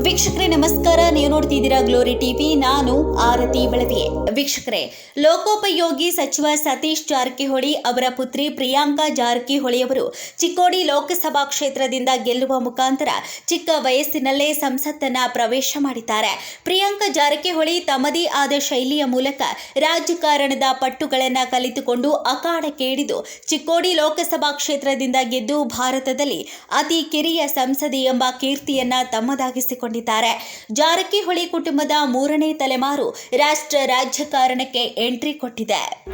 ವೀಕ್ಷಕರೇ, ನಮಸ್ಕಾರ. ನೀವು ನೋಡ್ತಿದ್ದೀರಾ ಗ್ಲೋರಿ ಟಿವಿ ನಾನು ಆರತಿ ಬೆಳವಿಯೇ ವೀಕ್ಷಕರೇ, ಲೋಕೋಪಯೋಗಿ ಸಚಿವ ಸತೀಶ್ ಜಾರಕಿಹೊಳಿ ಅವರ ಪುತ್ರಿ ಪ್ರಿಯಾಂಕಾ ಜಾರಕಿಹೊಳಿ ಅವರು ಚಿಕ್ಕೋಡಿ ಲೋಕಸಭಾ ಕ್ಷೇತ್ರದಿಂದ ಗೆಲ್ಲುವ ಮುಖಾಂತರ ಚಿಕ್ಕ ವಯಸ್ಸಿನಲ್ಲೇ ಸಂಸತ್ತನ್ನ ಪ್ರವೇಶ ಮಾಡಿದ್ದಾರೆ. ಪ್ರಿಯಾಂಕಾ ಜಾರಕಿಹೊಳಿ ತಮ್ಮದೇ ಆದ ಶೈಲಿಯ ಮೂಲಕ ರಾಜಕಾರಣದ ಪಟ್ಟುಗಳನ್ನು ಕಲಿತುಕೊಂಡು ಅಖಾಡ ಕೇಳಿದು ಚಿಕ್ಕೋಡಿ ಲೋಕಸಭಾ ಕ್ಷೇತ್ರದಿಂದ ಗೆದ್ದು ಭಾರತದಲ್ಲಿ ಅತಿ ಕಿರಿಯ ಸಂಸದೆ ಎಂಬ ಕೀರ್ತಿಯನ್ನ ತಮ್ಮದಾಗಿಸಿಕೊಂಡಿದ್ದಾರೆ ಜಾರಕಿಹೊಳಿ ಕುಟುಂಬದ ಮೂರನೇ ತಲೆಮಾರು ರಾಷ್ಟ್ರ ರಾಜಕಾರಣಕ್ಕೆ ಎಂಟ್ರಿ ಕೊಟ್ಟಿದೆ.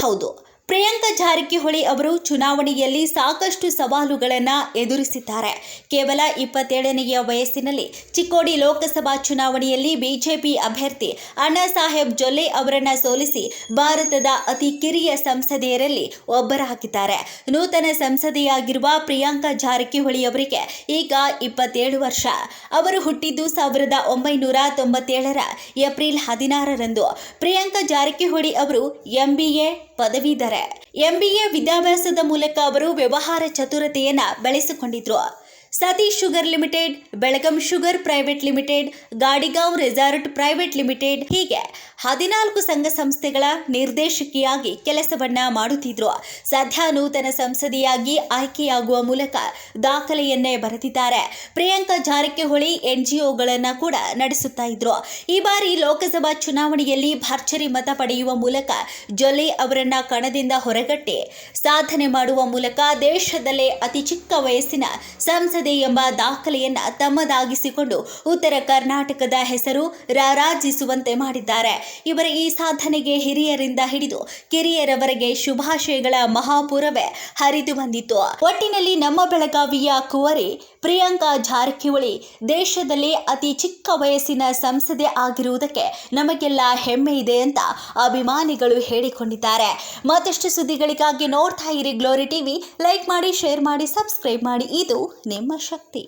ಹೌದು. ಪ್ರಿಯಾಂಕಾ ಜಾರಕಿಹೊಳಿ ಅವರು ಚುನಾವಣೆಯಲ್ಲಿ ಸಾಕಷ್ಟು ಸವಾಲುಗಳನ್ನು ಎದುರಿಸಿದ್ದಾರೆ. ಕೇವಲ ಇಪ್ಪತ್ತೇಳನೆಯ ವಯಸ್ಸಿನಲ್ಲಿ ಚಿಕ್ಕೋಡಿ ಲೋಕಸಭಾ ಚುನಾವಣೆಯಲ್ಲಿ ಬಿಜೆಪಿ ಅಭ್ಯರ್ಥಿ ಅಣ್ಣಾ ಸಾಹೇಬ್ ಜೊಲ್ಲೆ ಅವರನ್ನು ಸೋಲಿಸಿ ಭಾರತದ ಅತಿ ಕಿರಿಯ ಸಂಸದೆಯರಲ್ಲಿ ಒಬ್ಬರಾಗಿದ್ದಾರೆ ನೂತನ ಸಂಸದೆಯಾಗಿರುವ ಪ್ರಿಯಾಂಕಾ ಜಾರಕಿಹೊಳಿ ಅವರಿಗೆ ಈಗ ಇಪ್ಪತ್ತೇಳು ವರ್ಷ. ಅವರು ಹುಟ್ಟಿದ್ದು ಸಾವಿರದ ಒಂಬೈನೂರ ತೊಂಬತ್ತೇಳರ ಏಪ್ರಿಲ್ ಹದಿನಾರರಂದು. ಪ್ರಿಯಾಂಕಾ ಜಾರಕಿಹೊಳಿ ಅವರು ಎಂಬಿಎ ಪದವೀಧರೆ that. ಎಂಬಿಎ ವಿದ್ಯಾಭ್ಯಾಸದ ಮೂಲಕ ಅವರು ವ್ಯವಹಾರ ಚತುರತೆಯನ್ನು ಬೆಳೆಸಿಕೊಂಡಿದ್ರು. Satish sugar limited, Belgaum sugar private limited, Gadigaon resort private limited ಹೀಗೆ ಹದಿನಾಲ್ಕು ಸಂಘ ಸಂಸ್ಥೆಗಳ ನಿರ್ದೇಶಕಿಯಾಗಿ ಕೆಲಸವನ್ನ ಮಾಡುತ್ತಿದ್ರು. ಸದ್ಯ ನೂತನ ಸಂಸದೆಯಾಗಿ ಆಯ್ಕೆಯಾಗುವ ಮೂಲಕ ದಾಖಲೆಯನ್ನೇ ಬರೆದಿದ್ದಾರೆ. ಪ್ರಿಯಾಂಕಾ ಜಾರಕಿಹೊಳಿ ಎನ್ಜಿಒಗಳನ್ನ ಕೂಡ ನಡೆಸುತ್ತಾ ಇದ್ರು. ಈ ಬಾರಿ ಲೋಕಸಭಾ ಚುನಾವಣೆಯಲ್ಲಿ ಭರ್ಜರಿ ಮತ ಪಡೆಯುವ ಮೂಲಕ ಜೊಲ್ಲೆ ಅವರನ್ನ ಕಣದಿಂದ ಹೊರಗಟ್ಟಿ. ಸಾಧನೆ ಮಾಡುವ ಮೂಲಕ ದೇಶದಲ್ಲೇ ಅತಿ ಚಿಕ್ಕ ವಯಸ್ಸಿನ ಸಂಸದೆ ಎಂಬ ದಾಖಲೆಯನ್ನ ತಮ್ಮದಾಗಿಸಿಕೊಂಡು ಉತ್ತರ ಕರ್ನಾಟಕದ ಹೆಸರು ರಾರಾಜಿಸುವಂತೆ ಮಾಡಿದ್ದಾರೆ. ಇವರ ಈ ಸಾಧನೆಗೆ ಹಿರಿಯರಿಂದ ಹಿಡಿದು ಕಿರಿಯರವರೆಗೆ ಶುಭಾಶಯಗಳ ಮಹಾಪುರವೇ ಹರಿದು ಬಂದಿತ್ತು. ಒಟ್ಟಿನಲ್ಲಿ ನಮ್ಮ ಬೆಳಗಾವಿಯ ಕುವರಿ, ಪ್ರಿಯಾಂಕಾ ಜಾರಕಿಹೊಳಿ ದೇಶದಲ್ಲಿ ಅತಿ ಚಿಕ್ಕ ವಯಸ್ಸಿನ ಸಂಸದೆ ಆಗಿರುವುದಕ್ಕೆ ನಮಗೆಲ್ಲ ಹೆಮ್ಮೆ ಇದೆ ಅಂತ ಅಭಿಮಾನಿಗಳು ಹೇಳಿಕೊಂಡಿದ್ದಾರೆ. ಮತ್ತಷ್ಟು ಸುದ್ದಿಗಳಿಗಾಗಿ ನೋಡ್ತಾ ಇರಿ ಗ್ಲೋರಿ ಟಿವಿ ಲೈಕ್ ಮಾಡಿ ಶೇರ್ ಮಾಡಿ ಸಬ್ಸ್ಕ್ರೈಬ್ ಮಾಡಿ. ಇದು ನಿಮ್ಮ ಶಕ್ತಿ.